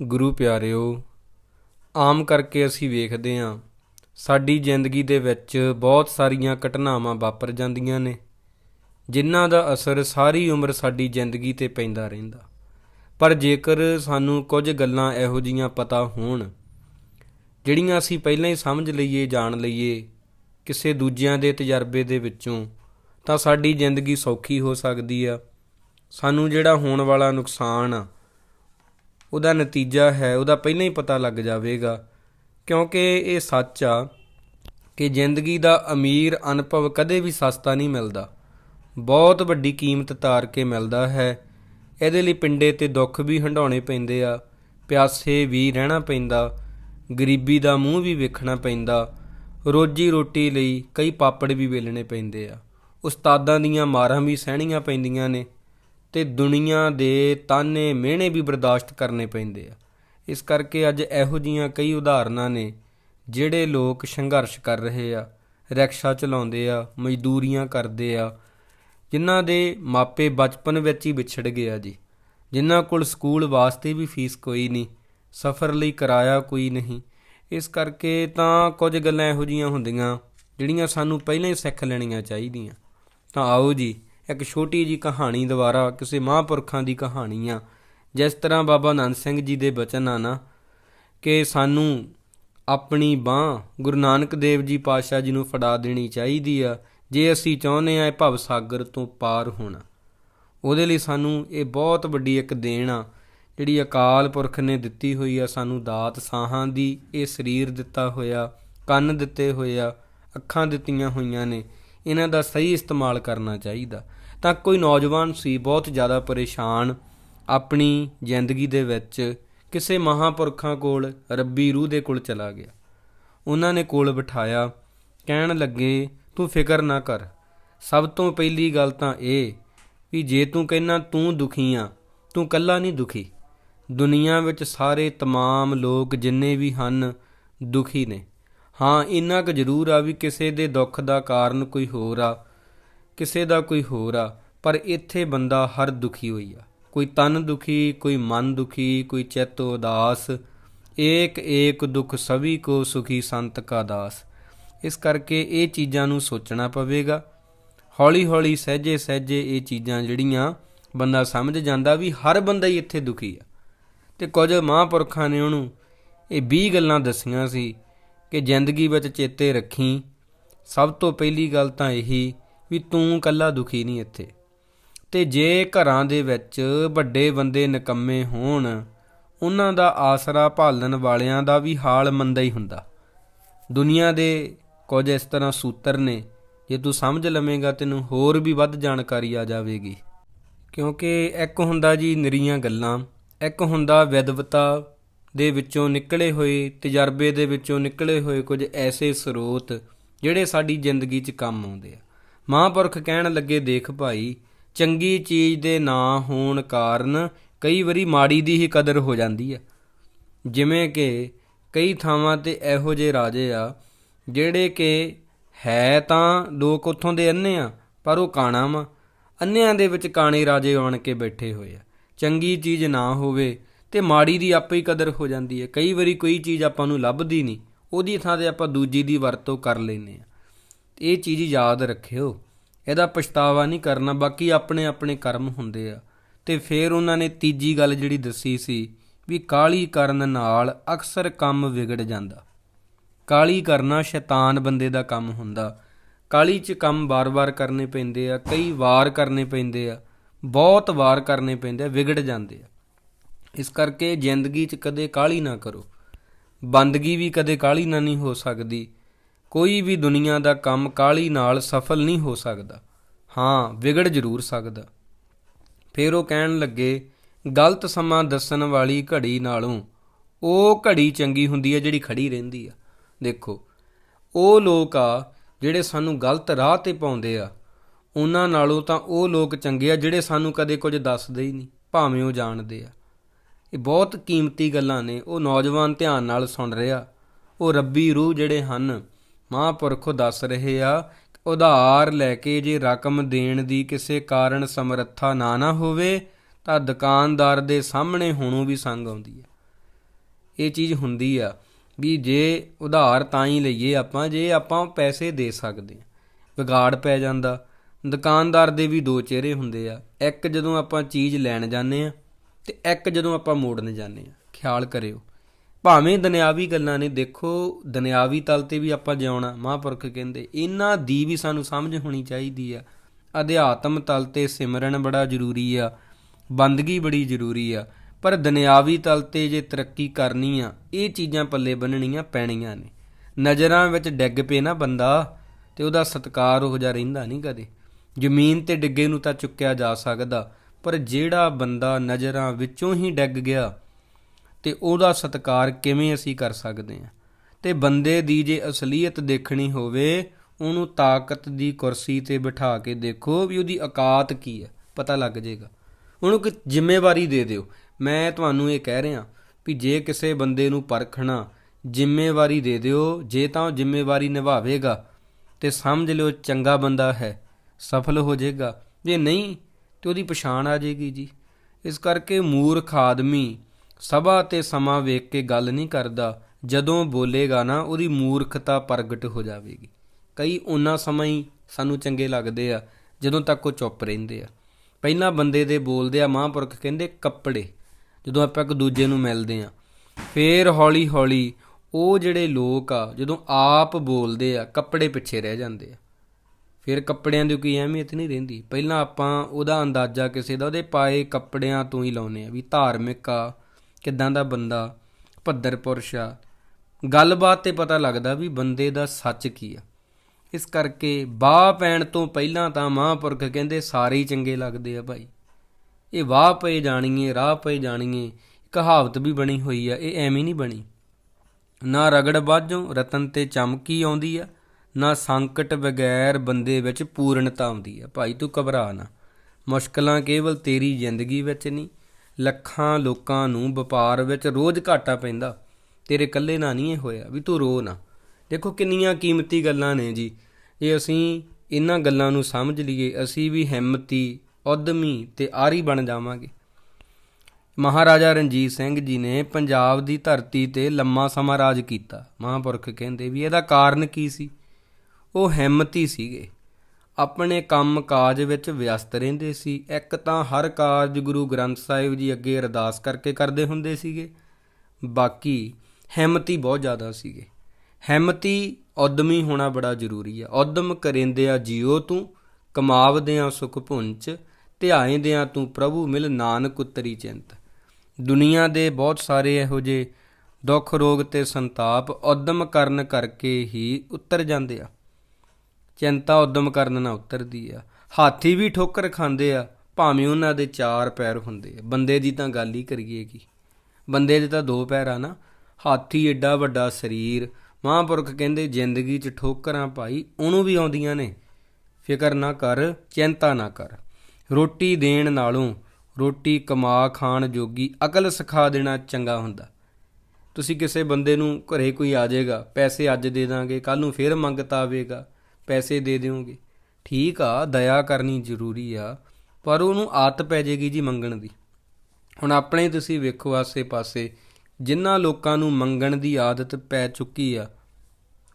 ਗੁਰੂ ਪਿਆਰਿਓ, ਆਮ ਕਰਕੇ ਅਸੀਂ ਵੇਖਦੇ ਹਾਂ, ਸਾਡੀ ਜ਼ਿੰਦਗੀ ਦੇ ਵਿੱਚ ਬਹੁਤ ਸਾਰੀਆਂ ਘਟਨਾਵਾਂ ਵਾਪਰ ਜਾਂਦੀਆਂ ਨੇ, ਜਿਨ੍ਹਾਂ ਦਾ ਅਸਰ ਸਾਰੀ ਉਮਰ ਸਾਡੀ ਜ਼ਿੰਦਗੀ ਤੇ ਪੈਂਦਾ ਰਹਿੰਦਾ। ਪਰ ਜੇਕਰ ਸਾਨੂੰ ਕੁਝ ਗੱਲਾਂ ਇਹੋ ਜੀਆਂ ਪਤਾ ਹੋਣ, ਜਿਹੜੀਆਂ ਅਸੀਂ ਪਹਿਲਾਂ ਹੀ ਸਮਝ ਲਈਏ, ਜਾਣ ਲਈਏ ਕਿਸੇ ਦੂਜਿਆਂ ਦੇ ਤਜਰਬੇ ਦੇ ਵਿੱਚੋਂ, ਤਾਂ ਸਾਡੀ ਜ਼ਿੰਦਗੀ ਸੌਖੀ ਹੋ ਸਕਦੀ ਆ। ਸਾਨੂੰ ਜਿਹੜਾ ਹੋਣ ਵਾਲਾ ਨੁਕਸਾਨ ਆ ਉਹਦਾ ਨਤੀਜਾ ਹੈ, ਉਹਦਾ ਪਹਿਲਾਂ ਹੀ ਪਤਾ ਲੱਗ ਜਾਵੇਗਾ। ਕਿਉਂਕਿ ਇਹ ਸੱਚ ਆ ਕਿ ਜ਼ਿੰਦਗੀ ਦਾ ਅਮੀਰ ਅਨੁਭਵ ਕਦੇ ਵੀ ਸਸਤਾ ਨਹੀਂ ਮਿਲਦਾ। ਬਹੁਤ ਵੱਡੀ ਕੀਮਤ ਤਾਰ ਕੇ ਮਿਲਦਾ ਹੈ। ਇਹਦੇ ਲਈ ਪਿੰਡੇ ਤੇ ਦੁੱਖ ਵੀ ਹੰਡਾਉਣੇ ਪੈਂਦੇ ਆ, ਪਿਆਸੇ ਵੀ ਰਹਿਣਾ ਪੈਂਦਾ, ਗਰੀਬੀ ਦਾ ਮੂੰਹ ਵੀ ਵੇਖਣਾ ਪੈਂਦਾ, ਰੋਜੀ ਰੋਟੀ ਲਈ ਕਈ ਪਾਪੜ ਵੀ ਵੇਲਣੇ ਪੈਂਦੇ ਆ। ਉਸਤਾਦਾਂ ਦੀਆਂ ਮਾਰਾਂ ਵੀ ਸਹਿਣੀਆਂ ਪੈਂਦੀਆਂ ਨੇ। ਤੇ ਦੁਨੀਆ ਦੇ ਤਾਨੇ ਮਿਹਣੇ ਵੀ ਬਰਦਾਸ਼ਤ ਕਰਨੇ ਪੈਂਦੇ ਆ। ਇਸ ਕਰਕੇ ਅੱਜ ਇਹੋ ਜੀਆਂ ਕਈ ਉਦਾਹਰਨਾਂ ਨੇ, ਜਿਹੜੇ ਲੋਕ ਸੰਘਰਸ਼ ਕਰ ਰਹੇ ਆ, ਰਿਕਸ਼ਾ ਚਲਾਉਂਦੇ ਆ, ਮਜ਼ਦੂਰੀਆਂ ਕਰਦੇ ਆ, ਜਿਨ੍ਹਾਂ ਦੇ ਮਾਪੇ ਬਚਪਨ ਵਿੱਚ ਹੀ ਵਿਛੜ ਗਏ ਆ ਜੀ। ਜਿਨ੍ਹਾਂ ਕੋਲ ਸਕੂਲ ਵਾਸਤੇ ਵੀ ਫੀਸ ਕੋਈ ਨਹੀਂ, ਸਫ਼ਰ ਲਈ ਕਿਰਾਇਆ ਕੋਈ ਨਹੀਂ। ਇਸ ਕਰਕੇ ਤਾਂ ਕੁਝ ਗੱਲਾਂ ਇਹੋ ਜੀਆਂ ਹੁੰਦੀਆਂ, ਜਿਹੜੀਆਂ ਸਾਨੂੰ ਪਹਿਲਾਂ ਹੀ ਸਿੱਖ ਲੈਣੀਆਂ ਚਾਹੀਦੀਆਂ। ਤਾਂ ਆਓ ਜੀ ਇੱਕ ਛੋਟੀ ਜੀ ਕਹਾਣੀ ਦੁਆਰਾ ਕਿਸੇ ਮਹਾਂਪੁਰਖਾਂ ਦੀ ਕਹਾਣੀ ਆ। ਜਿਸ ਤਰ੍ਹਾਂ ਬਾਬਾ ਨੰਦ ਸਿੰਘ ਜੀ ਦੇ ਬਚਨ ਆ ਨਾ, ਕਿ ਸਾਨੂੰ ਆਪਣੀ ਬਾਹ ਗੁਰੂ ਨਾਨਕ ਦੇਵ ਜੀ ਪਾਤਸ਼ਾਹ ਜੀ ਨੂੰ ਫੜਾ ਦੇਣੀ ਚਾਹੀਦੀ ਆ, ਜੇ ਅਸੀਂ ਚਾਹੁੰਦੇ ਆ ਇਹ ਭਵ ਸਾਗਰ ਤੋਂ ਪਾਰ ਹੋਣਾ। ਉਹਦੇ ਲਈ ਸਾਨੂੰ ਇਹ ਬਹੁਤ ਵੱਡੀ ਇੱਕ ਦੇਣ ਆ, ਜਿਹੜੀ ਅਕਾਲ ਪੁਰਖ ਨੇ ਦਿੱਤੀ ਹੋਈ ਆ, ਸਾਨੂੰ ਦਾਤ ਸਾਹਾਂ ਦੀ, ਇਹ ਸਰੀਰ ਦਿੱਤਾ ਹੋਇਆ, ਕੰਨ ਦਿੱਤੇ ਹੋਏ ਆ, ਅੱਖਾਂ ਦਿੱਤੀਆਂ ਹੋਈਆਂ ਨੇ। ਇਹਨਾਂ ਦਾ ਸਹੀ ਇਸਤੇਮਾਲ ਕਰਨਾ ਚਾਹੀਦਾ ਤਾਂ ਕੋਈ ਨੌਜਵਾਨ ਸੀ ਬਹੁਤ ਜ਼ਿਆਦਾ ਪਰੇਸ਼ਾਨ ਆਪਣੀ ਜ਼ਿੰਦਗੀ ਦੇ ਵਿੱਚ ਕਿਸੇ ਮਹਾਪੁਰਖਾਂ ਕੋਲ ਰੱਬੀ ਰੂਹ ਦੇ ਕੋਲ ਚਲਾ ਗਿਆ ਉਹਨਾਂ ਨੇ ਕੋਲ ਬਿਠਾਇਆ ਕਹਿਣ ਲੱਗੇ ਤੂੰ ਫਿਕਰ ਨਾ ਕਰ ਸਭ ਤੋਂ ਪਹਿਲੀ ਗੱਲ ਤਾਂ ਇਹ ਵੀ ਜੇ ਤੂੰ ਕਹਿਣਾ ਤੂੰ ਦੁਖੀ ਆ ਤੂੰ ਕੱਲਾ ਨਹੀਂ ਦੁਖੀ ਦੁਨੀਆ ਵਿੱਚ ਸਾਰੇ तमाम ਲੋਕ ਜਿੰਨੇ ਵੀ ਹਨ ਦੁਖੀ ਨੇ ਹਾਂ, ਇੰਨਾ ਕੁ ਜ਼ਰੂਰ ਆ ਵੀ ਕਿਸੇ ਦੇ ਦੁੱਖ ਦਾ ਕਾਰਨ ਕੋਈ ਹੋਰ ਆ, ਕਿਸੇ ਦਾ ਕੋਈ ਹੋਰ ਆ, ਪਰ ਇੱਥੇ ਬੰਦਾ ਹਰ ਦੁਖੀ ਹੋਈ ਆ। ਕੋਈ ਤਨ ਦੁਖੀ, ਕੋਈ ਮਨ ਦੁਖੀ, ਕੋਈ ਚਿੱਤ ਉਦਾਸ, ਏਕ ਏਕ ਦੁਖ ਸਭੀ ਕੋ ਸੁਖੀ ਸੰਤ ਕਾ ਦਾਸ। ਇਸ ਕਰਕੇ ਇਹ ਚੀਜ਼ਾਂ ਨੂੰ ਸੋਚਣਾ ਪਵੇਗਾ। ਹੌਲੀ ਹੌਲੀ ਸਹਿਜੇ ਸਹਿਜੇ ਇਹ ਚੀਜ਼ਾਂ ਜਿਹੜੀਆਂ ਬੰਦਾ ਸਮਝ ਜਾਂਦਾ ਵੀ ਹਰ ਬੰਦਾ ਹੀ ਇੱਥੇ ਦੁਖੀ ਆ। ਤੇ ਕੁਝ ਮਹਾਂਪੁਰਖਾਂ ਨੇ ਉਹਨੂੰ ਇਹ 20 ਗੱਲਾਂ ਦੱਸੀਆਂ ਸੀ ਕਿ ਜ਼ਿੰਦਗੀ ਵਿੱਚ ਚੇਤੇ ਰੱਖੀ, ਸਭ ਤੋਂ ਪਹਿਲੀ ਗੱਲ ਤਾਂ ਇਹੀ ਵੀ ਤੂੰ ਕੱਲਾ ਦੁਖੀ ਨਹੀਂ ਇੱਥੇ। ਤੇ ਜੇ ਘਰਾਂ ਦੇ ਵਿੱਚ ਵੱਡੇ ਬੰਦੇ ਨਿਕੰਮੇ ਹੋਣ, ਉਹਨਾਂ ਦਾ ਆਸਰਾ ਭਾਲਣ ਵਾਲਿਆਂ ਦਾ ਵੀ ਹਾਲ ਮੰਦਾ ਹੀ ਹੁੰਦਾ। ਦੁਨੀਆ ਦੇ ਕੁਝ ਇਸ ਤਰ੍ਹਾਂ ਸੂਤਰ ਨੇ, ਜੇ ਤੂੰ ਸਮਝ ਲਵੇਂਗਾ ਤੈਨੂੰ ਹੋਰ ਵੀ ਵੱਧ ਜਾਣਕਾਰੀ ਆ ਜਾਵੇਗੀ। ਕਿਉਂਕਿ ਇੱਕ ਹੁੰਦਾ ਜੀ ਨਿਰੀਆਂ ਗੱਲਾਂ, ਇੱਕ ਹੁੰਦਾ ਵਿਦਵਤਾ ਦੇ ਵਿੱਚੋਂ ਨਿਕਲੇ ਹੋਏ, ਤਜਰਬੇ ਦੇ ਵਿੱਚੋਂ ਨਿਕਲੇ ਹੋਏ ਕੁਝ ਐਸੇ ਸਰੋਤ ਜਿਹੜੇ ਸਾਡੀ ਜ਼ਿੰਦਗੀ 'ਚ ਕੰਮ ਆਉਂਦੇ ਆ। ਮਹਾਂਪੁਰਖ ਕਹਿਣ ਲੱਗੇ, ਦੇਖ ਭਾਈ, ਚੰਗੀ ਚੀਜ਼ ਦੇ ਨਾ ਹੋਣ ਕਾਰਨ ਕਈ ਵਾਰੀ ਮਾੜੀ ਦੀ ਹੀ ਕਦਰ ਹੋ ਜਾਂਦੀ ਆ। ਜਿਵੇਂ ਕਿ ਕਈ ਥਾਵਾਂ ਤੇ ਇਹੋ ਜਿਹੇ ਰਾਜੇ ਆ, ਜਿਹੜੇ ਕਿ ਹੈ ਤਾਂ ਲੋਕ ਉੱਥੋਂ ਦੇ ਅੰਨੇ ਆ, ਪਰ ਉਹ ਕਾਣਾ ਵਾ। ਅੰਨਿਆਂ ਦੇ ਵਿੱਚ ਕਾਣੇ ਰਾਜੇ ਆਣ ਕੇ ਬੈਠੇ ਹੋਏ ਆ। ਚੰਗੀ ਚੀਜ਼ ਨਾ ਹੋਵੇ ਤੇ ਮਾੜੀ ਦੀ ਆਪੇ ਹੀ ਕਦਰ ਹੋ ਜਾਂਦੀ ਹੈ। ਕਈ ਵਾਰੀ ਕੋਈ ਚੀਜ਼ ਆਪਾਂ ਨੂੰ ਲੱਭਦੀ ਨਹੀਂ। ਉਹਦੀ ਥਾਂ ਤੇ ਆਪਾਂ ਦੂਜੀ ਦੀ ਵਰਤੋਂ ਕਰ ਲੈਨੇ ਆ ਇਹ ਚੀਜ਼ ਯਾਦ ਰੱਖਿਓ। ਇਹਦਾ ਪਛਤਾਵਾ ਨਹੀਂ ਕਰਨਾ, ਬਾਕੀ ਆਪਣੇ ਆਪਣੇ ਕਰਮ ਹੁੰਦੇ ਆ। ਤੇ ਫਿਰ ਉਹਨਾਂ ਨੇ ਤੀਜੀ ਗੱਲ ਜਿਹੜੀ ਦੱਸੀ ਸੀ ਵੀ ਕਾਲੀ ਕਰਨ ਨਾਲ ਅਕਸਰ ਕੰਮ ਵਿਗੜ ਜਾਂਦਾ। ਕਾਲੀ ਕਰਨਾ ਸ਼ੈਤਾਨ ਬੰਦੇ ਦਾ ਕੰਮ ਹੁੰਦਾ। ਕਾਲੀ 'ਚ ਕੰਮ ਵਾਰ-ਵਾਰ ਕਰਨੇ ਪੈਂਦੇ ਆ, ਕਈ ਵਾਰ ਕਰਨੇ ਪੈਂਦੇ ਆ, ਬਹੁਤ ਵਾਰ ਕਰਨੇ ਪੈਂਦੇ ਆ, ਵਿਗੜ ਜਾਂਦੇ ਆ। ਇਸ ਕਰਕੇ ਜ਼ਿੰਦਗੀ 'ਚ ਕਦੇ ਕਾਹਲੀ ਨਾ ਕਰੋ। ਬੰਦਗੀ ਵੀ ਕਦੇ ਕਾਹਲੀ ਨਾ ਨਹੀਂ ਹੋ ਸਕਦੀ। ਕੋਈ ਵੀ ਦੁਨੀਆ ਦਾ ਕੰਮ ਕਾਹਲੀ ਨਾਲ ਸਫਲ ਨਹੀਂ ਹੋ ਸਕਦਾ। ਹਾਂ, ਵਿਗੜ ਜ਼ਰੂਰ ਸਕਦਾ। ਫਿਰ ਉਹ ਕਹਿਣ ਲੱਗੇ, ਗਲਤ ਸਮਾਂ ਦੱਸਣ ਵਾਲੀ ਘੜੀ ਨਾਲੋਂ ਉਹ ਘੜੀ ਚੰਗੀ ਹੁੰਦੀ ਹੈ ਜਿਹੜੀ ਖੜੀ ਰਹਿੰਦੀ ਆ। ਦੇਖੋ, ਉਹ ਲੋਕ ਆ ਜਿਹੜੇ ਸਾਨੂੰ ਗਲਤ ਰਾਹ ਤੇ ਪਾਉਂਦੇ ਆ। ਉਹਨਾਂ ਨਾਲੋਂ ਤਾਂ ਉਹ ਲੋਕ ਚੰਗੇ ਆ ਜਿਹੜੇ ਸਾਨੂੰ ਕਦੇ ਕੁਝ ਦੱਸਦੇ ਹੀ ਨਹੀਂ, ਭਾਵੇਂ ਉਹ ਜਾਣਦੇ ਆ। ਇਹ ਬਹੁਤ ਕੀਮਤੀ ਗੱਲਾਂ ਨੇ, ਉਹ ਨੌਜਵਾਨ ਧਿਆਨ ਨਾਲ ਸੁਣ ਰਿਹਾ। ਉਹ ਰੱਬੀ ਰੂਹ ਜਿਹੜੇ ਹਨ, ਮਹਾਂਪੁਰਖੋ ਦੱਸ ਰਹੇ ਆ, ਉਧਾਰ ਲੈ ਕੇ ਜੇ ਰਕਮ ਦੇਣ ਦੀ ਕਿਸੇ ਕਾਰਨ ਸਮਰੱਥਾ ਨਾ ਨਾ ਹੋਵੇ, ਤਾਂ ਦੁਕਾਨਦਾਰ ਦੇ ਸਾਹਮਣੇ ਹੋਣੋਂ ਵੀ ਸੰਗ ਆਉਂਦੀ ਹੈ ਇਹ ਚੀਜ਼ ਹੁੰਦੀ ਆ ਵੀ ਜੇ ਉਧਾਰ ਤਾਂ ਹੀ ਲਈਏ ਆਪਾਂ, ਜੇ ਆਪਾਂ ਪੈਸੇ ਦੇ ਸਕਦੇ ਹਾਂ ਵਿਗਾੜ ਪੈ ਜਾਂਦਾ। ਦੁਕਾਨਦਾਰ ਦੇ ਵੀ ਦੋ ਚਿਹਰੇ ਹੁੰਦੇ ਆ। ਇੱਕ ਜਦੋਂ ਆਪਾਂ ਚੀਜ਼ ਲੈਣ ਜਾਂਦੇ ਆ ਤੇ ਇੱਕ ਜਦੋਂ ਆਪਾਂ ਮੋੜਨ ਜਾਂਦੇ ਆ ਖਿਆਲ ਕਰਿਓ। ਭਾਵੇਂ ਦੁਨਿਆਵੀ ਗੱਲਾਂ ਨੇ, ਦੇਖੋ, ਦੁਨਿਆਵੀ ਤਲ ਤੇ ਵੀ ਆਪਾਂ ਜਿਉਣਾ, ਮਹਾਂਪੁਰਖ ਕਹਿੰਦੇ, ਇਹਨਾਂ ਦੀ ਵੀ ਸਾਨੂੰ ਸਮਝ ਹੋਣੀ ਚਾਹੀਦੀ ਆ। ਅਧਿਆਤਮ ਤਲ ਤੇ ਸਿਮਰਨ ਬੜਾ ਜ਼ਰੂਰੀ ਆ, ਬੰਦਗੀ ਬੜੀ ਜ਼ਰੂਰੀ ਆ। ਪਰ ਦੁਨਿਆਵੀ ਤਲ ਤੇ ਜੇ ਤਰੱਕੀ ਕਰਨੀ ਆ, ਇਹ ਚੀਜ਼ਾਂ ਪੱਲੇ ਬੰਨਣੀਆਂ ਪੈਣੀਆਂ ਨੇ। ਨਜ਼ਰਾਂ ਵਿੱਚ ਡਿੱਗ ਪਏ ਨਾ ਬੰਦਾ, ਤੇ ਉਹਦਾ ਸਤਕਾਰ ਉਹ ਜਿਹਾ ਰਹਿੰਦਾ ਨਹੀਂ ਕਦੇ। ਜ਼ਮੀਨ ਤੇ ਡਿੱਗੇ ਨੂੰ ਤਾਂ ਚੁੱਕਿਆ ਜਾ ਸਕਦਾ। ਪਰ ਜਿਹੜਾ ਬੰਦਾ ਨਜ਼ਰਾਂ ਵਿੱਚੋਂ ਹੀ ਡਿੱਗ ਗਿਆ, ਤੇ ਉਹਦਾ ਸਤਕਾਰ ਕਿਵੇਂ ਅਸੀਂ ਕਰ ਸਕਦੇ ਹਾਂ? ਤੇ ਬੰਦੇ ਦੀ ਜੇ ਅਸਲੀਅਤ ਦੇਖਣੀ ਹੋਵੇ, ਉਹਨੂੰ ਤਾਕਤ ਦੀ ਕੁਰਸੀ ਤੇ ਬਿਠਾ ਕੇ ਦੇਖੋ ਵੀ ਉਹਦੀ ਔਕਾਤ ਕੀ ਹੈ। ਪਤਾ ਲੱਗ ਜਾਏਗਾ। ਉਹਨੂੰ ਕਿ ਜ਼ਿੰਮੇਵਾਰੀ ਦੇ ਦਿਓ। ਮੈਂ ਤੁਹਾਨੂੰ ਇਹ ਕਹਿ ਰਿਹਾ ਵੀ ਜੇ ਕਿਸੇ ਬੰਦੇ ਨੂੰ ਪਰਖਣਾ ਜ਼ਿੰਮੇਵਾਰੀ ਦੇ ਦਿਓ, ਜੇ ਤਾਂ ਉਹ ਜ਼ਿੰਮੇਵਾਰੀ ਨਿਭਾਵੇਗਾ, ਤੇ ਸਮਝ ਲਿਓ ਚੰਗਾ ਬੰਦਾ ਹੈ, ਸਫਲ ਹੋ ਜਾਏਗਾ। ਜੇ ਨਹੀਂ ਤੇ ਉਹਦੀ ਪਛਾਣ ਆ ਜਾਏਗੀ ਜੀ। ਇਸ ਕਰਕੇ ਮੂਰਖ ਆਦਮੀ ਸਭਾ ਤੇ ਸਮਾਂ ਵੇਖ ਕੇ ਗੱਲ ਨਹੀਂ ਕਰਦਾ, ਜਦੋਂ ਬੋਲੇਗਾ ਨਾ ਉਹਦੀ ਮੂਰਖਤਾ ਪ੍ਰਗਟ ਹੋ ਜਾਵੇਗੀ। ਕਈ ਉਹਨਾਂ ਸਮਾਂ ਹੀ ਸਾਨੂੰ ਚੰਗੇ ਲੱਗਦੇ ਆ, ਜਦੋਂ ਤੱਕ ਉਹ ਚੁੱਪ ਰਹਿੰਦੇ ਆ। ਪਹਿਲਾਂ ਬੰਦੇ ਦੇ ਬੋਲਦੇ ਆ ਮਹਾਂਪੁਰਖ ਕਹਿੰਦੇ ਕੱਪੜੇ, ਜਦੋਂ ਆਪਾਂ ਇੱਕ ਦੂਜੇ ਨੂੰ ਮਿਲਦੇ ਆ। ਫੇਰ ਹੌਲੀ ਹੌਲੀ ਉਹ ਜਿਹੜੇ ਲੋਕ ਆ, ਜਦੋਂ ਆਪ ਬੋਲਦੇ ਆ, ਕੱਪੜੇ ਪਿੱਛੇ ਰਹਿ ਜਾਂਦੇ ਆ। ਫਿਰ ਕੱਪੜਿਆਂ ਦੀ ਕੋਈ ਅਹਿਮੀਅਤ ਨਹੀਂ ਰਹਿੰਦੀ। ਪਹਿਲਾਂ ਆਪਾਂ ਉਹਦਾ ਅੰਦਾਜ਼ਾ ਕਿਸੇ ਦਾ, ਉਹਦੇ ਪਾਏ ਕੱਪੜਿਆਂ ਤੋਂ ਹੀ ਲਾਉਨੇ ਆ ਵੀ ਧਾਰਮਿਕ ਆ, ਕਿਦਾਂ ਦਾ ਬੰਦਾ, ਭੱਦਰ ਪੁਰਸ਼ ਆ। ਗੱਲਬਾਤ ਤੇ ਪਤਾ ਲੱਗਦਾ ਵੀ ਬੰਦੇ ਦਾ ਸੱਚ ਕੀ ਆ। ਇਸ ਕਰਕੇ ਬਾਹ ਪੈਣ ਤੋਂ ਪਹਿਲਾਂ ਤਾਂ ਮਹਾਂਪੁਰਖ ਕਹਿੰਦੇ, ਸਾਰੇ ਹੀ ਚੰਗੇ ਲੱਗਦੇ ਆ ਭਾਈ। ਇਹ ਵਾਹ ਪਏ ਜਾਣੀਏ, ਰਾਹ ਪਏ ਜਾਣੀਏ। ਕਹਾਵਤ ਵੀ ਬਣੀ ਹੋਈ ਆ, ਇਹ ਐਵੇਂ ਨਹੀਂ ਬਣੀ। ਨਾ ਰਗੜ ਬਾਝੋਂ, ਰਤਨ ਤੇ ਚਮਕੀ ਆਉਂਦੀ ਆ। ਨਾ ਸੰਕਟ ਬਗੈਰ ਬੰਦੇ ਵਿੱਚ ਪੂਰਨਤਾ ਆਉਂਦੀ ਆ। ਭਾਈ ਤੂੰ ਘਬਰਾ ਨਾ। ਮੁਸ਼ਕਲਾਂ ਕੇਵਲ ਤੇਰੀ ਜ਼ਿੰਦਗੀ ਵਿੱਚ ਨਹੀਂ, ਲੱਖਾਂ ਲੋਕਾਂ ਨੂੰ ਵਪਾਰ ਵਿੱਚ ਰੋਜ਼ ਘਾਟਾ ਪੈਂਦਾ। ਤੇਰੇ ਇਕੱਲੇ ਨਾਲ ਨਹੀਂ ਇਹ ਹੋਇਆ ਵੀ ਤੂੰ ਰੋ ਨਾ। ਦੇਖੋ ਕਿੰਨੀਆਂ ਕੀਮਤੀ ਗੱਲਾਂ ਨੇ ਜੀ। ਜੇ ਅਸੀਂ ਇਹਨਾਂ ਗੱਲਾਂ ਨੂੰ ਸਮਝ ਲਈਏ, ਅਸੀਂ ਵੀ ਹਿੰਮਤੀ, ਉਦਮੀ ਤੇ ਆਰੀ ਬਣ ਜਾਵਾਂਗੇ। ਮਹਾਰਾਜਾ ਰਣਜੀਤ ਸਿੰਘ ਜੀ ਨੇ ਪੰਜਾਬ ਦੀ ਧਰਤੀ ਤੇ ਲੰਮਾ ਸਮਾਂ ਰਾਜ ਕੀਤਾ। ਮਹਾਂਪੁਰਖ ਕਹਿੰਦੇ ਵੀ ਇਹਦਾ ਕਾਰਨ ਕੀ ਸੀ? ਉਹ ਹਿੰਮਤੀ ਸੀਗੇ। ਆਪਣੇ ਕੰਮ ਕਾਜ ਵਿੱਚ ਵਿਅਸਤ ਰਹਿੰਦੇ ਸੀ। ਇੱਕ ਤਾਂ ਹਰ ਕਾਰਜ ਗੁਰੂ ਗ੍ਰੰਥ ਸਾਹਿਬ ਜੀ ਅੱਗੇ ਅਰਦਾਸ ਕਰਕੇ ਕਰਦੇ ਹੁੰਦੇ ਸੀਗੇ। ਬਾਕੀ ਹਿੰਮਤੀ ਬਹੁਤ ਜ਼ਿਆਦਾ ਸੀਗੇ। ਹਿੰਮਤੀ ਉਦਮੀ ਹੋਣਾ ਬੜਾ ਜ਼ਰੂਰੀ ਆ। ਉਦਮ ਕਰਿੰਦਿਆ ਜਿਉ ਤੂੰ, ਕਮਾਵਦਿਆਂ ਸੁਖ ਭੁੰਚ ਧਿਆਇਂਦਿਆਂ ਤੂੰ ਪ੍ਰਭੂ ਮਿਲ ਨਾਨਕ ਉਤਰੀ ਚਿੰਤ। ਦੁਨੀਆ ਦੇ ਬਹੁਤ ਸਾਰੇ ਇਹੋ ਜਿਹੇ ਦੁੱਖ ਰੋਗ ਤੇ ਸੰਤਾਪ ਉਦਮ ਕਰਨ ਕਰਕੇ ਹੀ ਉਤਰ ਜਾਂਦੇ ਆ। ਚਿੰਤਾ ਉਦਮ ਕਰਨ ਨਾਲ ਉਤਰਦੀ ਆ। ਹਾਥੀ ਵੀ ਠੋਕਰ ਖਾਂਦੇ ਆ, ਭਾਵੇਂ ਉਹਨਾਂ ਦੇ ਚਾਰ ਪੈਰ ਹੁੰਦੇ ਆ। ਬੰਦੇ ਦੀ ਤਾਂ ਗੱਲ ਹੀ ਕਰੀਏ ਕੀ? ਬੰਦੇ ਦੇ ਤਾਂ ਦੋ ਪੈਰ ਆ ਨਾ। ਹਾਥੀ ਏਡਾ ਵੱਡਾ ਸਰੀਰ, ਮਹਾਂਪੁਰਖ ਕਹਿੰਦੇ ਜ਼ਿੰਦਗੀ 'ਚ ਠੋਕਰਾਂ ਭਾਈ ਉਹਨੂੰ ਵੀ ਆਉਂਦੀਆਂ ਨੇ। ਫਿਕਰ ਨਾ ਕਰ, ਚਿੰਤਾ ਨਾ ਕਰ। ਰੋਟੀ ਦੇਣ ਨਾਲੋਂ ਰੋਟੀ ਕਮਾ ਖਾਣ ਜੋਗੀ ਅਕਲ ਸਿਖਾ ਦੇਣਾ ਚੰਗਾ ਹੁੰਦਾ। ਤੁਸੀਂ ਕਿਸੇ ਬੰਦੇ ਨੂੰ ਘਰੇ ਕੋਈ ਆ ਜਾਏਗਾ, ਪੈਸੇ ਅੱਜ ਦੇ ਦਾਂਗੇ ਕੱਲ ਨੂੰ ਫੇਰ ਮੰਗਤਾ ਆਵੇਗਾ। ਪੈਸੇ ਦੇ ਦਿਓਗੇ। ਠੀਕ ਆ, ਦਇਆ ਕਰਨੀ ਜ਼ਰੂਰੀ ਆ, ਪਰ ਉਹਨੂੰ ਆਦਤ ਪੈ ਜਾਏਗੀ ਜੀ ਮੰਗਣ ਦੀ। ਹੁਣ ਆਪਣੇ ਤੁਸੀਂ ਵੇਖੋ ਆਸੇ-ਪਾਸੇ ਜਿਨ੍ਹਾਂ ਲੋਕਾਂ ਨੂੰ ਮੰਗਣ ਦੀ ਆਦਤ ਪੈ ਚੁੱਕੀ ਆ,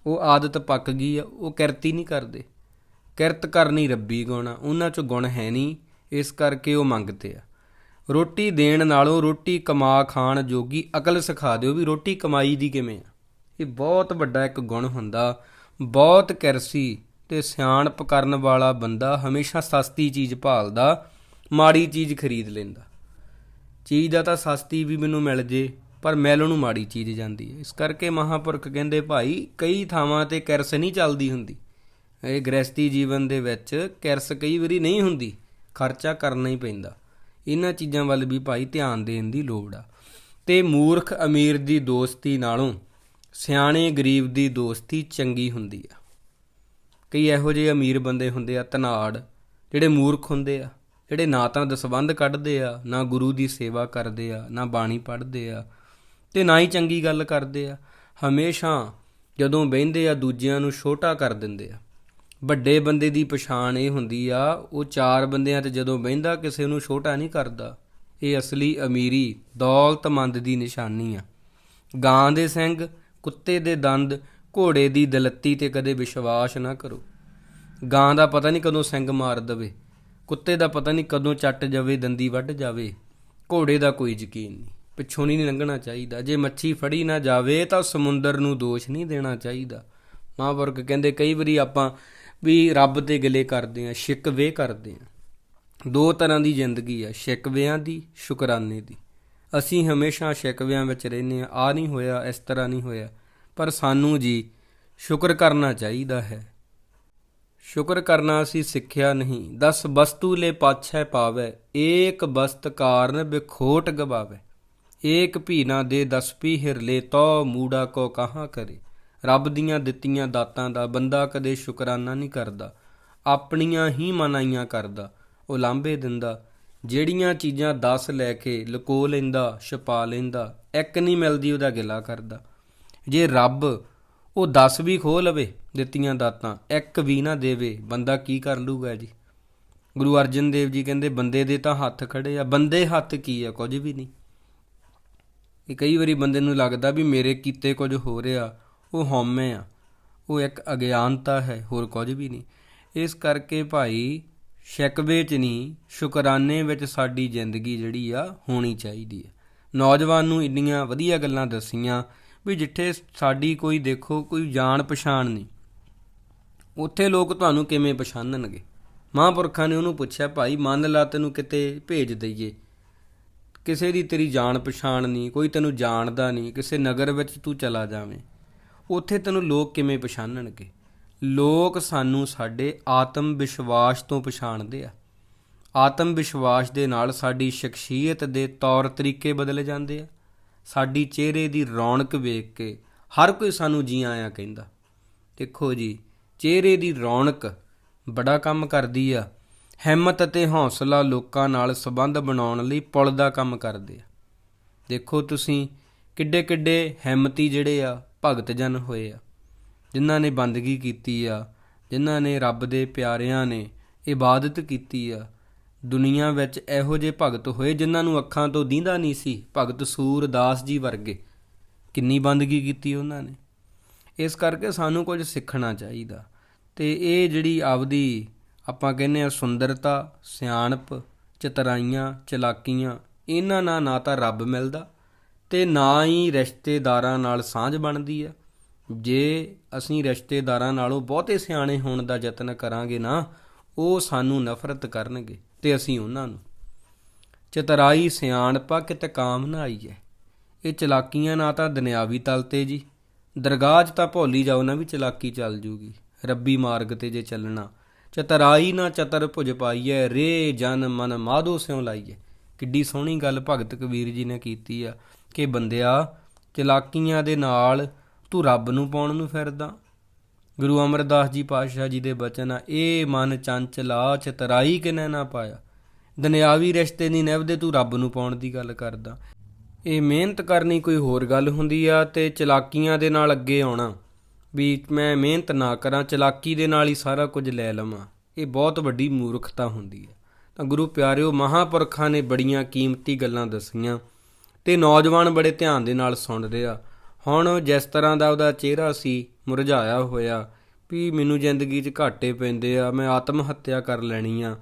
ਉਹ ਆਦਤ ਪੱਕ ਗਈ ਆ, ਉਹ ਕਿਰਤੀ ਨਹੀਂ ਕਰਦੇ। ਕਿਰਤ ਕਰਨੀ ਰੱਬੀ ਗੁਣ ਆ, ਉਹਨਾਂ 'ਚ ਗੁਣ ਹੈ ਨਹੀਂ, ਇਸ ਕਰਕੇ ਉਹ ਮੰਗਦੇ ਆ। ਰੋਟੀ ਦੇਣ ਨਾਲੋਂ ਰੋਟੀ ਕਮਾ ਖਾਣ ਜੋਗੀ ਅਕਲ ਸਿਖਾ ਦਿਓ ਵੀ ਰੋਟੀ ਕਮਾਈ ਦੀ ਕਿਵੇਂ ਆ। ਇਹ ਬਹੁਤ ਵੱਡਾ ਇੱਕ ਗੁਣ ਹੁੰਦਾ ਬਹੁਤ ਕਿਰਸੀ ਤੇ ਸਿਆਣਪ ਕਰਨ ਵਾਲਾ ਬੰਦਾ ਹਮੇਸ਼ਾ ਸਸਤੀ ਚੀਜ਼ ਭਾਲਦਾ, ਮਾੜੀ ਚੀਜ਼ ਖਰੀਦ ਲੈਂਦਾ। ਚੀਜ਼ ਦਾ ਤਾਂ ਸਸਤੀ ਵੀ ਮੈਨੂੰ ਮਿਲ ਜੇ, ਪਰ ਮਿਲ ਨੂੰ ਮਾੜੀ ਚੀਜ਼ ਜਾਂਦੀ ਹੈ ਇਸ ਕਰਕੇ ਮਹਾਪੁਰਖ ਕਹਿੰਦੇ, ਭਾਈ, ਕਈ ਥਾਵਾਂ ਤੇ ਕਿਰਸ ਨਹੀਂ ਚੱਲਦੀ ਹੁੰਦੀ। ਇਹ ਗ੍ਰਸਤੀ ਜੀਵਨ ਦੇ ਵਿੱਚ ਕਿਰਸ ਕਈ ਵਾਰੀ ਨਹੀਂ ਹੁੰਦੀ, ਖਰਚਾ ਕਰਨਾ ਹੀ ਪੈਂਦਾ। ਇਹਨਾਂ ਚੀਜ਼ਾਂ ਵੱਲ ਵੀ ਭਾਈ ਧਿਆਨ ਦੇਣ ਦੀ ਲੋੜ ਆ। ਤੇ ਮੂਰਖ ਅਮੀਰ ਦੀ ਦੋਸਤੀ ਨਾਲੋਂ ਸਿਆਣੇ ਗਰੀਬ ਦੀ ਦੋਸਤੀ ਚੰਗੀ ਹੁੰਦੀ ਆ। ਕਈ ਇਹੋ ਜਿਹੇ ਅਮੀਰ ਬੰਦੇ ਹੁੰਦੇ ਆ, ਧਨਾੜ, ਜਿਹੜੇ ਮੂਰਖ ਹੁੰਦੇ ਆ, ਜਿਹੜੇ ਨਾ ਤਾਂ ਦਸਵੰਧ ਕੱਢਦੇ ਆ, ਨਾ ਗੁਰੂ ਦੀ ਸੇਵਾ ਕਰਦੇ ਆ, ਨਾ ਬਾਣੀ ਪੜ੍ਹਦੇ ਆ ਤੇ ਨਾ ਹੀ ਚੰਗੀ ਗੱਲ ਕਰਦੇ ਆ। ਹਮੇਸ਼ਾ ਜਦੋਂ ਬਹਿੰਦੇ ਆ, ਦੂਜਿਆਂ ਨੂੰ ਛੋਟਾ ਕਰ ਦਿੰਦੇ ਆ। ਵੱਡੇ ਬੰਦੇ ਦੀ ਪਛਾਣ ਇਹ ਹੁੰਦੀ ਆ, ਉਹ ਚਾਰ ਬੰਦਿਆਂ ਤੇ ਜਦੋਂ ਬਹਿੰਦਾ, ਕਿਸੇ ਨੂੰ ਛੋਟਾ ਨਹੀਂ ਕਰਦਾ। ਇਹ ਅਸਲੀ ਅਮੀਰੀ ਦੌਲਤਮੰਦ ਦੀ ਨਿਸ਼ਾਨੀ ਆ। ਗਾਂ ਦੇ ਸਿੰਘ ਕੁੱਤੇ ਦੇ ਦੰਦ ਘੋੜੇ ਦੀ ਦਲੱਤੀ ਤੇ ਕਦੇ ਵਿਸ਼ਵਾਸ ਨਾ ਕਰੋ। ਗਾਂ ਦਾ ਪਤਾ ਨਹੀਂ ਕਦੋਂ ਸਿੰਗ ਮਾਰ ਦਵੇ, ਕੁੱਤੇ ਦਾ ਪਤਾ ਨਹੀਂ ਕਦੋਂ ਚੱਟ ਜਾਵੇ, ਦੰਦੀ ਵੱਢ ਜਾਵੇ, ਘੋੜੇ ਦਾ ਕੋਈ ਯਕੀਨ ਨਹੀਂ। ਪਿੱਛੋਂ ਨਹੀਂ ਲੰਘਣਾ ਚਾਹੀਦਾ। ਜੇ ਮੱਛੀ ਫੜੀ ਨਾ ਜਾਵੇ ਤਾਂ ਸਮੁੰਦਰ ਨੂੰ ਦੋਸ਼ ਨਹੀਂ ਦੇਣਾ ਚਾਹੀਦਾ। ਮਹਾਂਪੁਰਖ ਕਹਿੰਦੇ ਕਈ ਵਾਰੀ ਆਪਾਂ ਵੀ ਰੱਬ ਤੇ ਗਿਲੇ ਕਰਦੇ ਆ ਸ਼ਿਕਵੇ ਕਰਦੇ ਆ ਦੋ ਤਰ੍ਹਾਂ ਦੀ ਜ਼ਿੰਦਗੀ ਆ ਸ਼ਿਕਵਿਆਂ ਦੀ, ਸ਼ੁਕਰਾਨੇ ਦੀ। ਅਸੀਂ ਹਮੇਸ਼ਾ ਸ਼ਿਕਵਿਆਂ ਵਿੱਚ ਰਹਿੰਦੇ ਆ ਆ ਨਹੀਂ ਹੋਇਆ, ਇਸ ਤਰ੍ਹਾਂ ਨਹੀਂ ਹੋਇਆ। ਪਰ ਸਾਨੂੰ ਜੀ ਸ਼ੁਕਰ ਕਰਨਾ ਚਾਹੀਦਾ ਹੈ। ਸ਼ੁਕਰ ਕਰਨਾ ਅਸੀਂ ਸਿੱਖਿਆ ਨਹੀਂ। ਦਸ ਵਸਤੂ ਲੈ ਪਾਛੈ ਪਾਵੈ, ਏਕ ਬਸਤ ਕਾਰਨ ਵਿਖੋਟ ਗਵਾਵੇ। ਏਕ ਭੀ ਨਾ ਦੇ ਦਸ ਪੀ ਹਿਰਲੇ ਤੋ ਮੂੜਾ ਕੋ ਕਹਾਂ ਕਰੇ। ਰੱਬ ਦੀਆਂ ਦਿੱਤੀਆਂ ਦਾਤਾਂ ਦਾ ਬੰਦਾ ਕਦੇ ਸ਼ੁਕਰਾਨਾ ਨਹੀਂ ਕਰਦਾ। ਆਪਣੀਆਂ ਹੀ ਮਨਾਈਆਂ ਕਰਦਾ, ਉਹ ਲਾਂਬੇ ਦਿੰਦਾ। ਜਿਹੜੀਆਂ ਚੀਜ਼ਾਂ 10 ਲੈ ਕੇ ਲਕੋ ਲੈਂਦਾ, ਛਪਾ ਲੈਂਦਾ, ਇੱਕ ਨਹੀਂ ਮਿਲਦੀ ਉਹਦਾ ਗਿਲਾ ਕਰਦਾ। ਜੇ ਰੱਬ ਉਹ 10 ਵੀ ਖੋ ਲਵੇ ਦਿੱਤੀਆਂ ਦਾਤਾਂ, ਇੱਕ ਵੀ ਨਾ ਦੇਵੇ, ਬੰਦਾ ਕੀ ਕਰ ਲੂਗਾ ਜੀ? ਗੁਰੂ ਅਰਜਨ ਦੇਵ ਜੀ ਕਹਿੰਦੇ, ਬੰਦੇ ਦੇ ਤਾਂ ਹੱਥ ਖੜੇ ਆ, ਬੰਦੇ ਹੱਥ ਕੀ ਆ, ਕੁਝ ਵੀ ਨਹੀਂ। ਇਹ ਕਈ ਵਾਰੀ ਬੰਦੇ ਨੂੰ ਲੱਗਦਾ ਵੀ ਮੇਰੇ ਕੀਤੇ ਕੁਝ ਹੋ ਰਿਹਾ, ਉਹ ਹਉਮੈ ਆ, ਉਹ ਇੱਕ ਅਗਿਆਨਤਾ ਹੈ, ਹੋਰ ਕੁਝ ਵੀ ਨਹੀਂ। ਇਸ ਕਰਕੇ ਭਾਈ ਸ਼ਿਕਵੇ ਚ ਨਹੀਂ, ਸ਼ੁਕਰਾਨੇ ਵਿੱਚ ਸਾਡੀ ਜ਼ਿੰਦਗੀ ਜਿਹੜੀ ਆ ਹੋਣੀ ਚਾਹੀਦੀ ਆ। ਨੌਜਵਾਨ ਨੂੰ ਇੰਨੀਆਂ ਵਧੀਆ ਗੱਲਾਂ ਦੱਸੀਆਂ ਵੀ ਜਿੱਥੇ ਸਾਡੀ ਕੋਈ ਦੇਖੋ, ਕੋਈ ਜਾਣ ਪਛਾਣ ਨਹੀਂ। ਉੱਥੇ ਲੋਕ ਤੁਹਾਨੂੰ ਕਿਵੇਂ ਪਛਾਣਨਗੇ? ਮਹਾਂਪੁਰਖਾਂ ਨੇ ਉਹਨੂੰ ਪੁੱਛਿਆ, ਭਾਈ, ਮੰਨ ਲਾ ਤੈਨੂੰ ਕਿਤੇ ਭੇਜ ਦਈਏ। ਕਿਸੇ ਦੀ ਤੇਰੀ ਜਾਣ ਪਛਾਣ ਨਹੀਂ, ਕੋਈ ਤੈਨੂੰ ਜਾਣਦਾ ਨਹੀਂ, ਕਿਸੇ ਨਗਰ ਵਿੱਚ ਤੂੰ ਚਲਾ ਜਾਵੇਂ। ਉੱਥੇ ਤੈਨੂੰ ਲੋਕ ਕਿਵੇਂ ਪਛਾਣਨਗੇ? ਲੋਕ ਸਾਨੂੰ ਸਾਡੇ ਆਤਮ ਵਿਸ਼ਵਾਸ ਤੋਂ ਪਛਾਣਦੇ ਆ। ਆਤਮ ਵਿਸ਼ਵਾਸ ਦੇ ਨਾਲ ਸਾਡੀ ਸ਼ਖਸੀਅਤ ਦੇ ਤੌਰ ਤਰੀਕੇ ਬਦਲ ਜਾਂਦੇ ਆ। ਸਾਡੀ ਚਿਹਰੇ ਦੀ ਰੌਣਕ ਵੇਖ ਕੇ ਹਰ ਕੋਈ ਸਾਨੂੰ ਜੀ ਆਇਆ ਕਹਿੰਦਾ, ਦੇਖੋ ਜੀ, ਚਿਹਰੇ ਦੀ ਰੌਣਕ ਬੜਾ ਕੰਮ ਕਰਦੀ ਆ। ਹਿੰਮਤ ਅਤੇ ਹੌਸਲਾ ਲੋਕਾਂ ਨਾਲ ਸੰਬੰਧ ਬਣਾਉਣ ਲਈ ਪੁਲ ਦਾ ਕੰਮ ਕਰਦੇ ਆ। ਦੇਖੋ ਤੁਸੀਂ ਕਿੱਡੇ ਕਿੱਡੇ ਹਿੰਮਤੀ ਜਿਹੜੇ ਆ ਭਗਤ ਜਨ ਹੋਏ ਆ। ਜਿਨ੍ਹਾਂ ਨੇ ਬੰਦਗੀ ਕੀਤੀ ਆ, ਜਿਨ੍ਹਾਂ ਨੇ ਰੱਬ ਦੇ ਪਿਆਰਿਆਂ ਨੇ ਇਬਾਦਤ ਕੀਤੀ ਆ, ਦੁਨੀਆ ਵਿੱਚ ਇਹੋ ਜਿਹੇ ਭਗਤ ਹੋਏ ਜਿਨ੍ਹਾਂ ਨੂੰ ਅੱਖਾਂ ਤੋਂ ਦੀਂਦਾ ਨਹੀਂ ਸੀ, ਭਗਤ ਸੂਰਦਾਸ ਜੀ ਵਰਗੇ। ਕਿੰਨੀ ਬੰਦਗੀ ਕੀਤੀ ਉਹਨਾਂ ਨੇ। ਇਸ ਕਰਕੇ ਸਾਨੂੰ ਕੁਝ ਸਿੱਖਣਾ ਚਾਹੀਦਾ। ਤੇ ਇਹ ਜਿਹੜੀ ਆਪਦੀ ਆਪਾਂ ਕਹਿੰਦੇ ਆ ਸੁੰਦਰਤਾ, ਸਿਆਣਪ, ਚਤਰਾਈਆਂ, ਚਲਾਕੀਆਂ, ਇਹਨਾਂ ਨਾਲ ਨਾ ਤਾਂ ਰੱਬ ਮਿਲਦਾ ਤੇ ਨਾ ਹੀ ਰਿਸ਼ਤੇਦਾਰਾਂ ਨਾਲ ਸਾਂਝ ਬਣਦੀ ਆ। ਜੇ ਅਸੀਂ ਰਿਸ਼ਤੇਦਾਰਾਂ ਨਾਲੋਂ ਬਹੁਤੇ ਸਿਆਣੇ ਹੋਣ ਦਾ ਯਤਨ ਕਰਾਂਗੇ ਨਾ, ਉਹ ਸਾਨੂੰ ਨਫ਼ਰਤ ਕਰਨਗੇ ਤੇ ਅਸੀਂ ਉਹਨਾਂ ਨੂੰ। ਚਤਰਾਈ ਸਿਆਣਪਾ ਕਿਤੇ ਕਾਮ ਨਾ ਆਈ ਹੈ ਇਹ ਚਲਾਕੀਆਂ ਨਾ ਤਾਂ ਦੁਨਿਆਵੀ ਤਲ ਤੇ ਜੀ। ਦਰਗਾਹ 'ਚ ਤਾਂ ਭੋਲੀ ਜਾਓ ਨਾ ਵੀ ਚਲਾਕੀ ਚੱਲ ਜੂਗੀ। ਰੱਬੀ ਮਾਰਗ ਤੇ ਜੇ ਚੱਲਣਾ, ਚਤਰਾਈ ਨਾ ਚਤਰ ਭੁਜ ਪਾਈਐ, ਰੇ ਜਨ ਮਨ ਮਾਧੋ ਸਿਉ ਲਾਈਐ। ਕਿੱਡੀ ਸੋਹਣੀ ਗੱਲ ਭਗਤ ਕਬੀਰ ਜੀ ਨੇ ਕੀਤੀ ਆ ਕਿ ਬੰਦਿਆ, ਚਲਾਕੀਆਂ ਦੇ ਨਾਲ ਤੂੰ ਰੱਬ ਨੂੰ ਪਾਉਣ ਨੂੰ ਫਿਰਦਾ। ਗੁਰੂ ਅਮਰਦਾਸ ਜੀ ਪਾਤਸ਼ਾਹ ਜੀ ਦੇ ਬਚਨ ਆ ਇਹ ਮਨ ਚੰਚਲਾ, ਚਤਰਾਈ ਕਿਨੇ ਨਾ ਪਾਇਆ। ਦੁਨਿਆਵੀ ਰਿਸ਼ਤੇ ਨਹੀਂ ਨਿਭਦੇ, ਤੂੰ ਰੱਬ ਨੂੰ ਪਾਉਣ ਦੀ ਗੱਲ ਕਰਦਾ। ਇਹ ਮਿਹਨਤ ਕਰਨੀ ਕੋਈ ਹੋਰ ਗੱਲ ਹੁੰਦੀ ਆ ਤੇ ਚਲਾਕੀਆਂ ਦੇ ਨਾਲ ਅੱਗੇ ਆਉਣਾ। ਵੀ ਮੈਂ ਮਿਹਨਤ ਨਾ ਕਰਾਂ, ਚਲਾਕੀ ਦੇ ਨਾਲ ਹੀ ਸਾਰਾ ਕੁਝ ਲੈ ਲਵਾਂ। ਇਹ ਬਹੁਤ ਵੱਡੀ ਮੂਰਖਤਾ ਹੁੰਦੀ ਹੈ ਤਾਂ ਗੁਰੂ ਪਿਆਰਿਓ, ਮਹਾਪੁਰਖਾਂ ਨੇ ਬੜੀਆਂ ਕੀਮਤੀ ਗੱਲਾਂ ਦੱਸੀਆਂ ਤੇ ਨੌਜਵਾਨ ਬੜੇ ਧਿਆਨ ਦੇ ਨਾਲ ਸੁਣਦੇ ਆ ਹੁਣ ਜਿਸ ਤਰ੍ਹਾਂ ਦਾ ਉਹਦਾ ਚਿਹਰਾ ਸੀ, ਮੁਰਝਾਇਆ ਹੋਇਆ, ਵੀ ਮੈਨੂੰ ਜ਼ਿੰਦਗੀ 'ਚ ਘਾਟੇ ਪੈਂਦੇ ਆ, ਮੈਂ ਆਤਮ ਹੱਤਿਆ ਕਰ ਲੈਣੀ ਆ,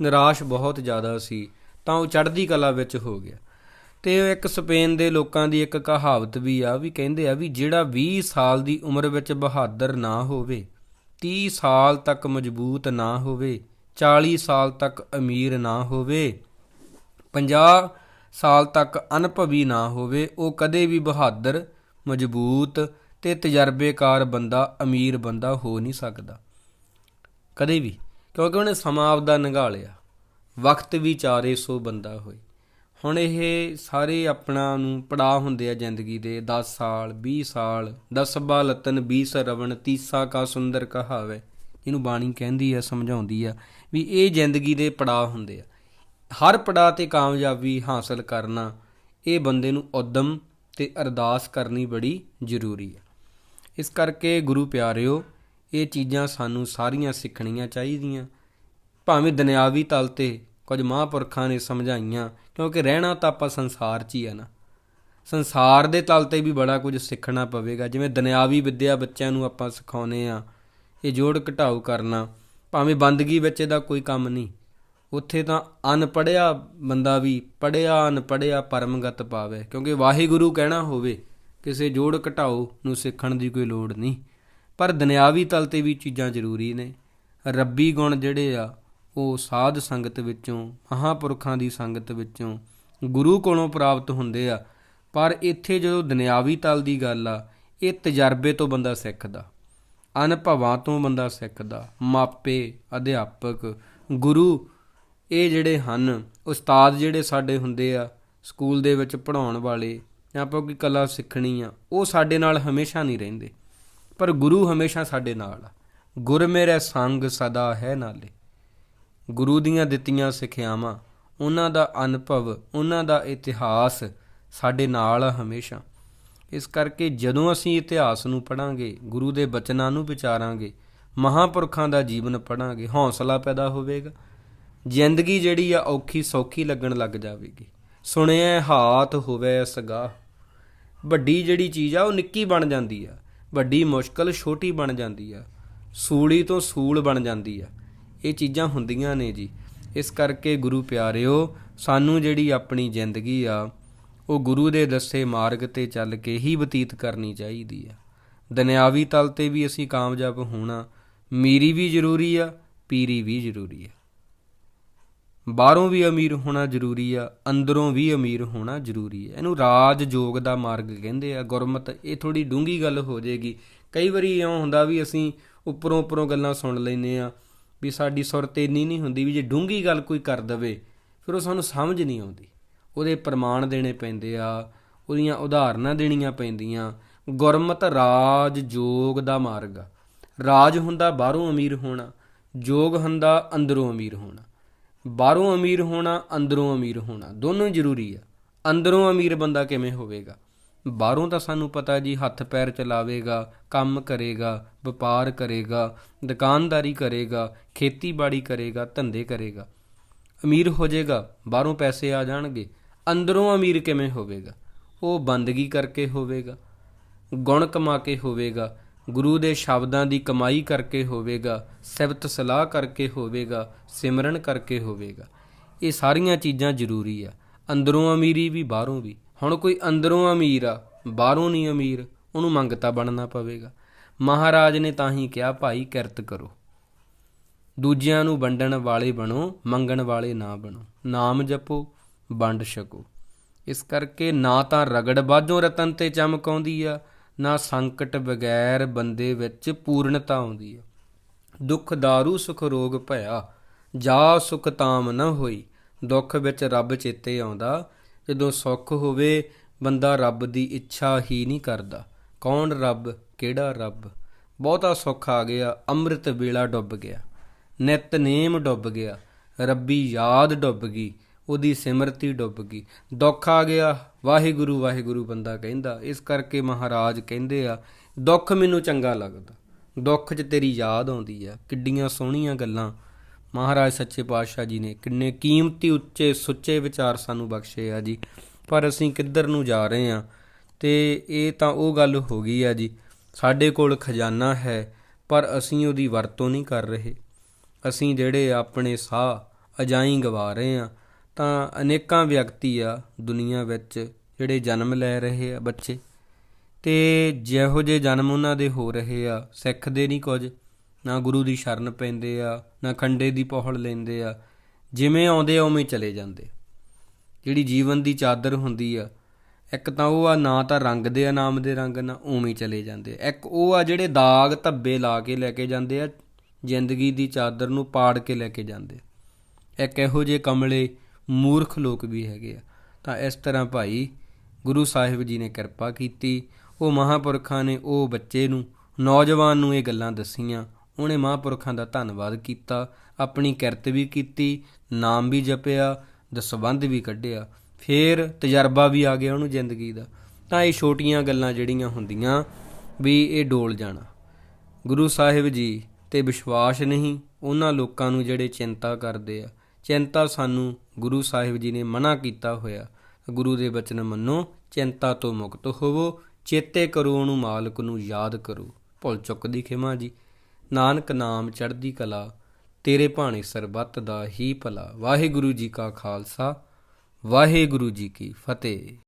ਨਿਰਾਸ਼ ਬਹੁਤ ਜ਼ਿਆਦਾ ਸੀ, ਤਾਂ ਉਹ ਚੜ੍ਹਦੀ ਕਲਾ ਵਿੱਚ ਹੋ ਗਿਆ। ਤੇ ਇੱਕ ਸਪੇਨ ਦੇ ਲੋਕਾਂ ਦੀ ਇੱਕ ਕਹਾਵਤ ਵੀ ਆ, ਵੀ ਕਹਿੰਦੇ ਆ ਵੀ ਜਿਹੜਾ 20 ਸਾਲ ਦੀ ਉਮਰ ਵਿੱਚ ਬਹਾਦਰ ਨਾ ਹੋਵੇ 30 ਸਾਲ ਤੱਕ ਮਜ਼ਬੂਤ ਨਾ ਹੋਵੇ 40 ਸਾਲ ਤੱਕ ਅਮੀਰ ਨਾ ਹੋਵੇ 50 ਸਾਲ ਤੱਕ ਅਨੁਭਵੀ ਨਾ ਹੋਵੇ, ਉਹ ਕਦੇ ਵੀ ਬਹਾਦਰ ਮਜ਼ਬੂਤ ਤੇ ਤਜਰਬੇਕਾਰ ਬੰਦਾ, ਅਮੀਰ ਬੰਦਾ ਹੋ ਨਹੀਂ ਸਕਦਾ। ਕਦੇ ਵੀ, ਕਿਉਂਕਿ ਉਹਨੇ ਸਮਾਂ ਆਪਦਾ ਨਿਘਾ ਲਿਆ। ਵਕਤ ਵੀ ਚਾਰੇ ਸੋ ਬੰਦਾ ਹੋਏ। ਹੁਣ ਇਹ ਸਾਰੇ ਆਪਣਾ ਨੂੰ ਪੜਾ ਹੁੰਦੇ ਆ ਜ਼ਿੰਦਗੀ ਦੇ 10 ਸਾਲ 20 ਸਾਲ 10 ਬਾਲਤਨ 20 ਰਵਣ ਤੀਸਾ ਕਾ ਸੁੰਦਰ ਕਹਾਵੇ। ਇਹਨੂੰ ਬਾਣੀ ਕਹਿੰਦੀ ਆ, ਸਮਝਾਉਂਦੀ ਆ ਵੀ ਇਹ ਜ਼ਿੰਦਗੀ ਦੇ ਪੜਾ ਹੁੰਦੇ ਆ। ਹਰ ਪੜਾ ਤੇ ਕਾਮਯਾਬੀ ਹਾਸਲ ਕਰਨਾ ਇਹ ਬੰਦੇ ਨੂੰ ਉਦਮ ਤੇ ਅਰਦਾਸ ਕਰਨੀ ਬੜੀ ਜ਼ਰੂਰੀ ਹੈ। ਇਸ ਕਰਕੇ ਗੁਰੂ ਪਿਆਰਿਓ, ਇਹ ਚੀਜ਼ਾਂ ਸਾਨੂੰ ਸਾਰੀਆਂ ਸਿੱਖਣੀਆਂ ਚਾਹੀਦੀਆਂ। ਭਾਵੇਂ ਦੁਨਿਆਵੀ ਤਲ ਤੇ ਕੁਝ ਮਹਾਂਪੁਰਖਾਂ ਨੇ ਸਮਝਾਈਆਂ, ਕਿਉਂਕਿ ਰਹਿਣਾ ਤਾਂ ਆਪਾਂ ਸੰਸਾਰ 'ਚ ਹੀ ਆ ਨਾ। ਸੰਸਾਰ ਦੇ ਤਲ ਤੇ ਵੀ ਬੜਾ ਕੁਝ ਸਿੱਖਣਾ ਪਵੇਗਾ। ਜਿਵੇਂ ਦੁਨਿਆਵੀ ਵਿੱਦਿਆ ਬੱਚਿਆਂ ਨੂੰ ਆਪਾਂ ਸਿਖਾਉਨੇ ਆ ਇਹ ਜੋੜ ਘਟਾਓ ਕਰਨਾ। ਭਾਵੇਂ ਬੰਦਗੀ ਵਿੱਚ ਇਹਦਾ ਕੋਈ ਕੰਮ ਨਹੀਂ। ਉੱਥੇ ਤਾਂ ਅਨਪੜਿਆ ਬੰਦਾ ਵੀ ਪੜਿਆ, ਅਨਪੜਿਆ ਪਰਮਗਤ ਪਾਵੇ। ਕਿਉਂਕਿ ਵਾਹਿਗੁਰੂ ਕਹਿਣਾ ਹੋਵੇ, ਕਿਸੇ ਜੋੜ ਘਟਾਓ ਨੂੰ ਸਿੱਖਣ ਦੀ ਕੋਈ ਲੋੜ ਨਹੀਂ। ਪਰ ਦੁਨਿਆਵੀ ਤਲ ਤੇ ਵੀ ਚੀਜ਼ਾਂ ਜ਼ਰੂਰੀ ਨੇ। ਰੱਬੀ ਗੁਣ ਜਿਹੜੇ ਆ, ਉਹ ਸਾਧ ਸੰਗਤ ਵਿੱਚੋਂ, ਮਹਾਪੁਰਖਾਂ ਦੀ ਸੰਗਤ ਵਿੱਚੋਂ ਗੁਰੂ ਕੋਲੋਂ ਪ੍ਰਾਪਤ ਹੁੰਦੇ ਆ। ਪਰ ਇੱਥੇ ਜਦੋਂ ਦੁਨਿਆਵੀ ਤਲ ਦੀ ਗੱਲ ਆ, ਇਹ ਤਜਰਬੇ ਤੋਂ ਬੰਦਾ ਸਿੱਖਦਾ। ਅਨੁਭਵਾਂ ਤੋਂ ਬੰਦਾ ਸਿੱਖਦਾ। ਮਾਪੇ, ਅਧਿਆਪਕ, ਗੁਰੂ ਇਹ ਜਿਹੜੇ ਹਨ, ਉਸਤਾਦ ਜਿਹੜੇ ਸਾਡੇ ਹੁੰਦੇ ਆ, ਸਕੂਲ ਦੇ ਵਿੱਚ ਪੜਾਉਣ ਵਾਲੇ ਜਾਂ ਆਪਾਂ ਕੋਈ ਕਲਾ ਸਿੱਖਣੀ ਆ, ਉਹ ਸਾਡੇ ਨਾਲ ਹਮੇਸ਼ਾ ਨਹੀਂ ਰਹਿੰਦੇ। ਪਰ ਗੁਰੂ ਹਮੇਸ਼ਾ ਸਾਡੇ ਨਾਲ ਆ। ਗੁਰ ਮੇਰੇ ਸੰਗ ਸਦਾ ਹੈ ਨਾਲੇ। ਗੁਰੂ ਦੀਆਂ ਦਿੱਤੀਆਂ ਸਿੱਖਿਆਵਾਂ, ਉਹਨਾਂ ਦਾ ਅਨੁਭਵ, ਉਹਨਾਂ ਦਾ ਇਤਿਹਾਸ ਸਾਡੇ ਨਾਲ ਆ ਹਮੇਸ਼ਾ। ਇਸ ਕਰਕੇ ਜਦੋਂ ਅਸੀਂ ਇਤਿਹਾਸ ਨੂੰ ਪੜਾਂਗੇ ਗੁਰੂ ਦੇ ਬਚਨਾਂ ਨੂੰ ਵਿਚਾਰਾਂਗੇ, ਮਹਾਪੁਰਖਾਂ ਦਾ ਜੀਵਨ ਪੜਾਂਗੇ ਹੌਸਲਾ ਪੈਦਾ ਹੋਵੇਗਾ। ਜ਼ਿੰਦਗੀ ਜਿਹੜੀ ਆ ਔਖੀ ਸੌਖੀ ਲੱਗਣ ਲੱਗ ਜਾਵੇਗੀ। ਸੁਣਿਆ ਹਾਥ ਹੋਵੇ ਸਗਾ ਵੱਡੀ ਜਿਹੜੀ ਚੀਜ਼ ਆ, ਉਹ ਨਿੱਕੀ ਬਣ ਜਾਂਦੀ ਆ। ਵੱਡੀ ਮੁਸ਼ਕਲ ਛੋਟੀ ਬਣ ਜਾਂਦੀ ਆ। ਸੂਲੀ ਤੋਂ ਸੂਲ ਬਣ ਜਾਂਦੀ ਆ। ਇਹ ਚੀਜ਼ਾਂ ਹੁੰਦੀਆਂ ਨੇ ਜੀ। ਇਸ ਕਰਕੇ ਗੁਰੂ ਪਿਆਰਿਓ, ਸਾਨੂੰ ਜਿਹੜੀ ਆਪਣੀ ਜ਼ਿੰਦਗੀ ਆ, ਉਹ ਗੁਰੂ ਦੇ ਦੱਸੇ ਮਾਰਗ ਤੇ ਚੱਲ ਕੇ ਹੀ ਬਤੀਤ ਕਰਨੀ ਚਾਹੀਦੀ ਆ। ਦੁਨਿਆਵੀ ਤਲ ਤੇ ਵੀ ਅਸੀਂ ਕਾਮਯਾਬ ਹੋਣਾ, ਮੀਰੀ ਵੀ ਜ਼ਰੂਰੀ ਆ, ਪੀਰੀ ਵੀ ਜ਼ਰੂਰੀ ਆ। ਬਾਹਰੋਂ ਵੀ ਅਮੀਰ ਹੋਣਾ ਜ਼ਰੂਰੀ ਆ, ਅੰਦਰੋਂ ਵੀ ਅਮੀਰ ਹੋਣਾ ਜ਼ਰੂਰੀ ਆ। ਇਹਨੂੰ ਰਾਜ ਯੋਗ ਦਾ ਮਾਰਗ ਕਹਿੰਦੇ ਆ। ਗੁਰਮਤ, ਇਹ ਥੋੜੀ ਡੂੰਗੀ ਗੱਲ ਹੋ ਜਾਏਗੀ। ਕਈ ਵਾਰੀ ਇਉਂ ਹੁੰਦਾ ਵੀ ਅਸੀਂ ਉੱਪਰੋਂ ਉੱਪਰੋਂ ਗੱਲਾਂ ਸੁਣ ਲੈਨੇ ਆ ਵੀ ਸਾਡੀ ਸੁਰਤ ਇੰਨੀ ਨਹੀਂ ਹੁੰਦੀ ਵੀ ਜੇ ਡੂੰਗੀ ਗੱਲ ਕੋਈ ਕਰ ਦਵੇ, ਫਿਰ ਉਹ ਸਾਨੂੰ ਸਮਝ ਨਹੀਂ ਆਉਂਦੀ। ਉਹਦੇ ਪ੍ਰਮਾਣ ਦੇਣੇ ਪੈਂਦੇ ਆ, ਉਹਦੀਆਂ ਉਦਾਹਰਨਾਂ ਦੇਣੀਆਂ ਪੈਂਦੀਆਂ। ਗੁਰਮਤ ਰਾਜ ਯੋਗ ਦਾ ਮਾਰਗ ਆ। ਰਾਜ ਹੁੰਦਾ ਬਾਹਰੋਂ ਅਮੀਰ ਹੋਣਾ, ਯੋਗ ਹੁੰਦਾ ਅੰਦਰੋਂ ਅਮੀਰ ਹੋਣਾ। ਬਾਹਰੋਂ ਅਮੀਰ ਹੋਣਾ, ਅੰਦਰੋਂ ਅਮੀਰ ਹੋਣਾ, ਦੋਨੋਂ ਜ਼ਰੂਰੀ ਆ। ਅੰਦਰੋਂ ਅਮੀਰ ਬੰਦਾ ਕਿਵੇਂ ਹੋਵੇਗਾ? ਬਾਹਰੋਂ ਤਾਂ ਸਾਨੂੰ ਪਤਾ ਜੀ ਹੱਥ ਪੈਰ ਚਲਾਵੇਗਾ, ਕੰਮ ਕਰੇਗਾ, ਵਪਾਰ ਕਰੇਗਾ, ਦੁਕਾਨਦਾਰੀ ਕਰੇਗਾ, ਖੇਤੀਬਾੜੀ ਕਰੇਗਾ, ਧੰਦੇ ਕਰੇਗਾ। ਅਮੀਰ ਹੋ ਜਾਏਗਾ, ਬਾਹਰੋਂ ਪੈਸੇ ਆ ਜਾਣਗੇ। ਅੰਦਰੋਂ ਅਮੀਰ ਕਿਵੇਂ ਹੋਵੇਗਾ? ਉਹ ਬੰਦਗੀ ਕਰਕੇ ਹੋਵੇਗਾ, ਗੁਣ ਕਮਾ ਕੇ ਹੋਵੇਗਾ ਗੁਰੂ ਦੇ ਸ਼ਬਦਾਂ ਦੀ ਕਮਾਈ ਕਰਕੇ ਹੋਵੇਗਾ, ਸਿਫਤ ਸਲਾਹ ਕਰਕੇ ਹੋਵੇਗਾ, ਸਿਮਰਨ ਕਰਕੇ ਹੋਵੇਗਾ। ਇਹ ਸਾਰੀਆਂ ਚੀਜ਼ਾਂ ਜ਼ਰੂਰੀ ਆ। ਅੰਦਰੋਂ ਅਮੀਰੀ ਵੀ, ਬਾਹਰੋਂ ਵੀ। ਹੁਣ ਕੋਈ ਅੰਦਰੋਂ ਅਮੀਰ ਆ, ਬਾਹਰੋਂ ਨਹੀਂ ਅਮੀਰ, ਉਹਨੂੰ ਮੰਗਤਾ ਬਣਨਾ ਪਵੇਗਾ। ਮਹਾਰਾਜ ਨੇ ਤਾਂ ਹੀ ਕਿਹਾ, ਭਾਈ, ਕਿਰਤ ਕਰੋ। ਦੂਜਿਆਂ ਨੂੰ ਵੰਡਣ ਵਾਲੇ ਬਣੋ, ਮੰਗਣ ਵਾਲੇ ਨਾ ਬਣੋ। ਨਾਮ ਜਪੋ, ਵੰਡ ਛਕੋ। ਇਸ ਕਰਕੇ ਨਾ ਤਾਂ ਰਗੜ ਬਾਝੋਂ ਰਤਨ ਤੇ ਚਮਕ ਆਉਂਦੀ ਆ ਨਾ ਸੰਕਟ ਬਗੈਰ ਬੰਦੇ ਵਿੱਚ ਪੂਰਨਤਾ ਆਉਂਦੀ ਆ ਦੁੱਖ ਦਾਰੂ, ਸੁਖ ਰੋਗ ਭਇਆ, ਜਾ ਸੁਖ ਤਾਮ ਨ ਹੋਈ, ਦੁੱਖ ਵਿੱਚ ਰੱਬ ਚੇਤੇ ਆਉਂਦਾ। ਜਦੋਂ ਸੁੱਖ ਹੋਵੇ, ਬੰਦਾ ਰੱਬ ਦੀ ਇੱਛਾ ਹੀ ਨਹੀਂ ਕਰਦਾ। ਕੌਣ ਰੱਬ, ਕਿਹੜਾ ਰੱਬ? ਬਹੁਤਾ ਸੁੱਖ ਆ ਗਿਆ, ਅੰਮ੍ਰਿਤ ਵੇਲਾ ਡੁੱਬ ਗਿਆ। ਨਿਤਨੇਮ ਡੁੱਬ ਗਿਆ, ਰੱਬੀ ਯਾਦ ਡੁੱਬ ਗਈ। ਉਹਦੀ ਸਿਮਰਤੀ ਡੁੱਬ ਗਈ। ਦੁੱਖ ਆ ਗਿਆ। ਵਾਹਿਗੁਰੂ ਵਾਹਿਗੁਰੂ ਬੰਦਾ ਕਹਿੰਦਾ, ਇਸ ਕਰਕੇ ਮਹਾਰਾਜ ਕਹਿੰਦੇ ਆ, ਦੁੱਖ ਮੈਨੂੰ ਚੰਗਾ ਲੱਗਦਾ। ਦੁੱਖ 'ਚ ਤੇਰੀ ਯਾਦ ਆਉਂਦੀ ਆ। ਕਿੱਡੀਆਂ ਸੋਹਣੀਆਂ ਗੱਲਾਂ ਮਹਾਰਾਜ ਸੱਚੇ ਪਾਤਸ਼ਾਹ ਜੀ ਨੇ। ਕਿੰਨੇ ਕੀਮਤੀ, ਉੱਚੇ, ਸੁੱਚੇ ਵਿਚਾਰ ਸਾਨੂੰ ਬਖਸ਼ੇ ਆ ਜੀ। ਪਰ ਅਸੀਂ ਕਿੱਧਰ ਨੂੰ ਜਾ ਰਹੇ ਆ? ਤੇ ਇਹ ਤਾਂ ਉਹ ਗੱਲ ਹੋ ਗਈ ਆ ਜੀ। ਸਾਡੇ ਕੋਲ ਖਜ਼ਾਨਾ ਹੈ, ਪਰ ਅਸੀਂ ਉਹਦੀ ਵਰਤੋਂ ਨਹੀਂ ਕਰ ਰਹੇ। ਅਸੀਂ ਜਿਹੜੇ ਆਪਣੇ ਸਾਹ ਅਜਾਈ ਗਵਾ ਰਹੇ ਆ। ਤਾਂ ਅਨੇਕਾਂ ਵਿਅਕਤੀ ਆ ਦੁਨੀਆ ਵਿੱਚ ਜਿਹੜੇ ਜਨਮ ਲੈ ਰਹੇ ਆ ਬੱਚੇ। ਤੇ ਜਿਹੋ ਜੇ ਜਨਮ ਉਹਨਾਂ ਦੇ ਹੋ ਰਹੇ ਆ ਸਿੱਖਦੇ ਨਹੀਂ ਕੁਝ। ਨਾ ਗੁਰੂ ਦੀ ਸ਼ਰਨ ਪੈਂਦੇ ਆ, ਨਾ ਖੰਡੇ ਦੀ ਪਹੁਲ ਲੈਂਦੇ ਆ, ਜਿਵੇਂ ਆਉਂਦੇ ਆ ਉਵੇਂ ਚਲੇ ਜਾਂਦੇ। ਜਿਹੜੀ ਜੀਵਨ ਦੀ ਚਾਦਰ ਹੁੰਦੀ ਆ, ਇੱਕ ਤਾਂ ਉਹ ਆ ਨਾ ਤਾਂ ਰੰਗ ਦੇ ਆ, ਨਾਮ ਦੇ ਰੰਗ, ਨਾ ਉਵੇਂ ਚਲੇ ਜਾਂਦੇ। ਇੱਕ ਉਹ ਆ ਜਿਹੜੇ ਦਾਗ ਧੱਬੇ ਲਾ ਕੇ ਲੈ ਕੇ ਜਾਂਦੇ ਆ, ਜ਼ਿੰਦਗੀ ਦੀ ਚਾਦਰ ਨੂੰ ਪਾੜ ਕੇ ਲੈ ਕੇ ਜਾਂਦੇ। ਇੱਕ ਇਹੋ ਜਿਹੇ ਕਮਲੇ ਮੂਰਖ ਲੋਕ ਵੀ ਹੈਗੇ ਆ। ਤਾਂ ਇਸ ਤਰ੍ਹਾਂ ਭਾਈ ਗੁਰੂ ਸਾਹਿਬ ਜੀ ਨੇ ਕਿਰਪਾ ਕੀਤੀ। ਉਹ ਮਹਾਪੁਰਖਾਂ ਨੇ ਉਹ ਬੱਚੇ ਨੂੰ, ਨੌਜਵਾਨ ਨੂੰ ਇਹ ਗੱਲਾਂ ਦੱਸੀਆਂ। ਉਹਨੇ ਮਹਾਪੁਰਖਾਂ ਦਾ ਧੰਨਵਾਦ ਕੀਤਾ, ਆਪਣੀ ਕਿਰਤ ਵੀ ਕੀਤੀ, ਨਾਮ ਵੀ ਜਪਿਆ, ਦਸਬੰਧ ਵੀ ਕੱਢਿਆ। ਫੇਰ ਤਜਰਬਾ ਵੀ ਆ ਗਿਆ ਉਹਨੂੰ ਜ਼ਿੰਦਗੀ ਦਾ। ਤਾਂ ਇਹ ਛੋਟੀਆਂ ਗੱਲਾਂ ਜਿਹੜੀਆਂ ਹੁੰਦੀਆਂ ਵੀ ਇਹ ਡੋਲ ਜਾਣਾ। ਗੁਰੂ ਸਾਹਿਬ ਜੀ ਤੇ ਵਿਸ਼ਵਾਸ ਨਹੀਂ, ਉਹਨਾਂ ਲੋਕਾਂ ਨੂੰ ਜਿਹੜੇ ਚਿੰਤਾ ਕਰਦੇ ਆ। ਚਿੰਤਾ ਸਾਨੂੰ ਗੁਰੂ ਸਾਹਿਬ ਜੀ ਨੇ ਮਨਾ ਕੀਤਾ ਹੋਇਆ। ਗੁਰੂ ਦੇ ਬਚਨ ਮੰਨੋ, ਚਿੰਤਾ ਤੋਂ ਮੁਕਤ ਹੋਵੋ, ਚੇਤੇ ਕਰੋ ਉਹਨੂੰ ਮਾਲਕ ਨੂੰ ਯਾਦ ਕਰੋ। ਭੁੱਲ ਚੁੱਕ ਦੀ ਖਿਮਾ ਜੀ, ਨਾਨਕ ਨਾਮ ਚੜ੍ਹਦੀ ਕਲਾ, ਤੇਰੇ ਭਾਣੇ ਸਰਬੱਤ ਦਾ ਹੀ ਭਲਾ। ਵਾਹਿਗੁਰੂ ਜੀ ਕਾ ਖਾਲਸਾ, ਵਾਹਿਗੁਰੂ ਜੀ ਕੀ ਫਤਿਹ।